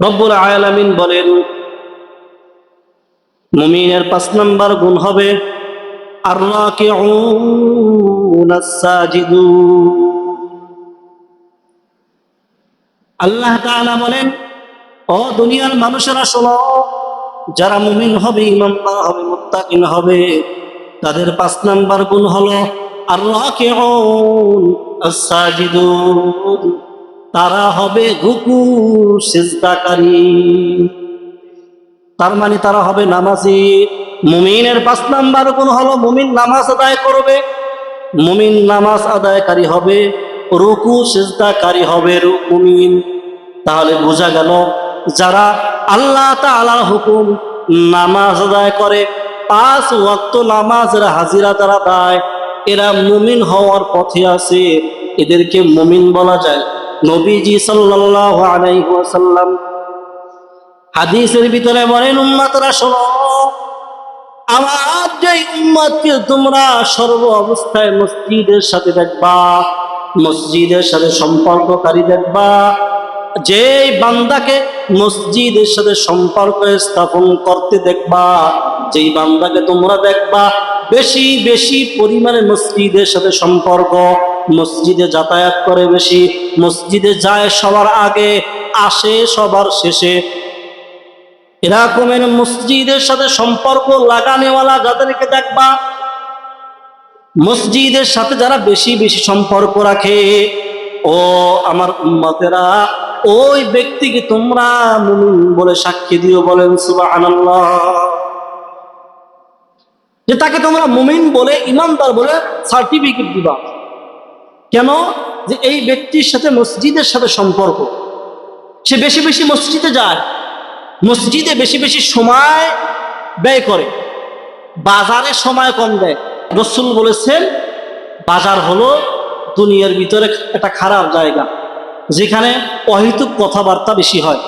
রব্বুল আয়ালামিন বলেন, মুমিনের পাঁচ নম্বর গুণ হবে আল্লাহ বলেন, ও দুনিয়ার মানুষেরা শোনো, যারা মুমিন হবে, ইমানদার হবে, মুত্তাকিন হবে, তাদের পাঁচ নাম্বার গুণ হলো আর তারা হবে রুকু সিজদাকারী। তার মানে তারা হবে নামাজি। মুমিনের পাঁচ নাম্বার গুণ হলো মুমিন নামাজ আদায় করবে। মুমিন নামাজ আদায়কারী হবে, রুকু সিজদাকারী হবে মুমিন। তাহলে বোঝা গেল যারা আল্লাহ তাআলার হুকুম নামাজ আদায় করে, পাঁচ ওয়াক্ত নামাজের হাজিরা যারা দেয়, এরা মুমিন হওয়ার পথে আছে। এদেরকে মুমিন বলা যায়। নবীজি সাল্লাল্লাহু আলাইহি ওয়াসাল্লাম হাদিসের ভিতরে বলেন উম্মাতরা শোনো আমার যে উম্মতকে তোমরা সর্ব অবস্থায় মসজিদের সাথে দেখবা, মসজিদের সাথে সম্পর্ককারী দেখবা যে বান্দাকে মসজিদের সাথে সম্পর্ক স্থাপন করতে দেখবা, যেই বান্দাকে তোমরা দেখবা বেশি বেশি পরিমাণে মসজিদের সাথে সম্পর্ক। মসজিদে যাতায়াত করে বেশি। মসজিদে যায় সবার আগে, আসে সবার শেষে। এরকমের মসজিদের সাথে সম্পর্ক লাগানেওয়ালা যাদেরকে দেখবা, মসজিদের সাথে যারা বেশি বেশি সম্পর্ক রাখে, ও আমার উম্মতেরা, ওই ব্যক্তিকে তোমরা মুমিন বলে সাক্ষী দিও বলেন, সুবহানাল্লাহ। যে তাকে তোমরা মুমিন বলে, ইমানদার বলে সার্টিফিকেট দিবা। কেন? যে এই ব্যক্তির সাথে মসজিদের সাথে সম্পর্ক। সে বেশি বেশি মসজিদে যায়, মসজিদে বেশি বেশি সময় ব্যয় করে, বাজারে সময় কম দেয়। রসুল বলেছেন, বাজার হলো দুনিয়ার ভিতরে একটা খারাপ জায়গা, যেখানে অহেতুক কথাবার্তা বেশি হয়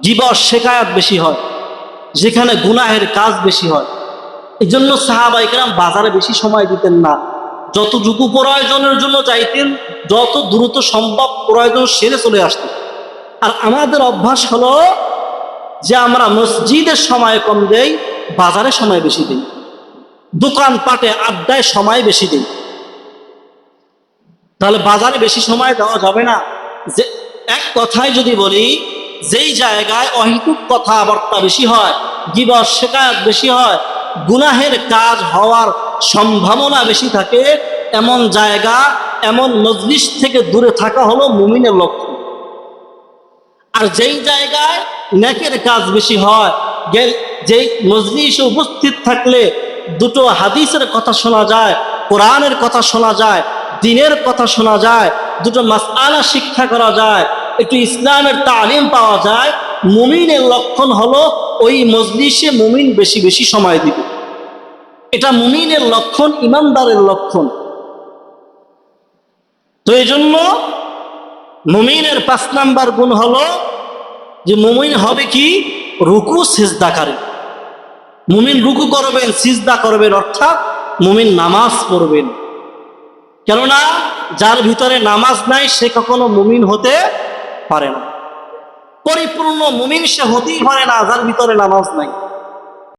জীবস শেখায়াত বেশি হয়, যেখানে গুনাহের কাজ বেশি হয়। এই জন্য সাহাবাইকেরাম বাজারে বেশি সময় দিতেন না। যতটুকু প্রয়োজনের জন্য যাইতেন, যত দ্রুত সম্ভব প্রয়োজন সেরে চলে আসতেন। আর আমাদের অভ্যাস হলো যে আমরা মসজিদের সময় কম দেই, বাজারে সময় বেশি দিই। দোকান পাটে আড্ডায় সময় বেশি দিই। তাহলে বাজারে বেশি সময় দেওয়া যাবে না। যে এক কথায় যদি বলি, যেই জায়গায় অহিতুক কথাবার্তা বেশি হয় গিবস শেখায়ত বেশি হয় গুনাহের কাজ হওয়ার সম্ভাবনা বেশি থাকে, এমন জায়গা, এমন মজলিস থেকে দূরে থাকা হলো মুমিনের লক্ষ্য। আর যেই জায়গায় নেকের কাজ বেশি হয় যেই মজলিসে উপস্থিত থাকলে দুটো হাদিসের কথা শোনা যায়, কোরআনের কথা শোনা যায়, দিনের কথা শোনা যায়, দুটো মাসআলা শিক্ষা করা যায়, একটু ইসলামের তালিম পাওয়া যায়, মুমিনের লক্ষণ হলো ওই মজলিসে মুমিন বেশি বেশি সময় দিবে। এটা মুমিনের লক্ষণ, ইমানদারের লক্ষণ। তো এই জন্য মুমিনের পাঁচ নাম্বার গুণ হলো যে মুমিন হবে কি? রুকু সিজদা সিজদাকারী মুমিন রুকু করবেন, সিজদা করবেন, অর্থাৎ মুমিন নামাজ পড়বেন। কেননা যার ভিতরে নামাজ নাই, সে কখনো মুমিন হতে পারে না। পরিপূর্ণ মুমিন সে হতেই পারে না যার ভিতরে নামাজ নাই।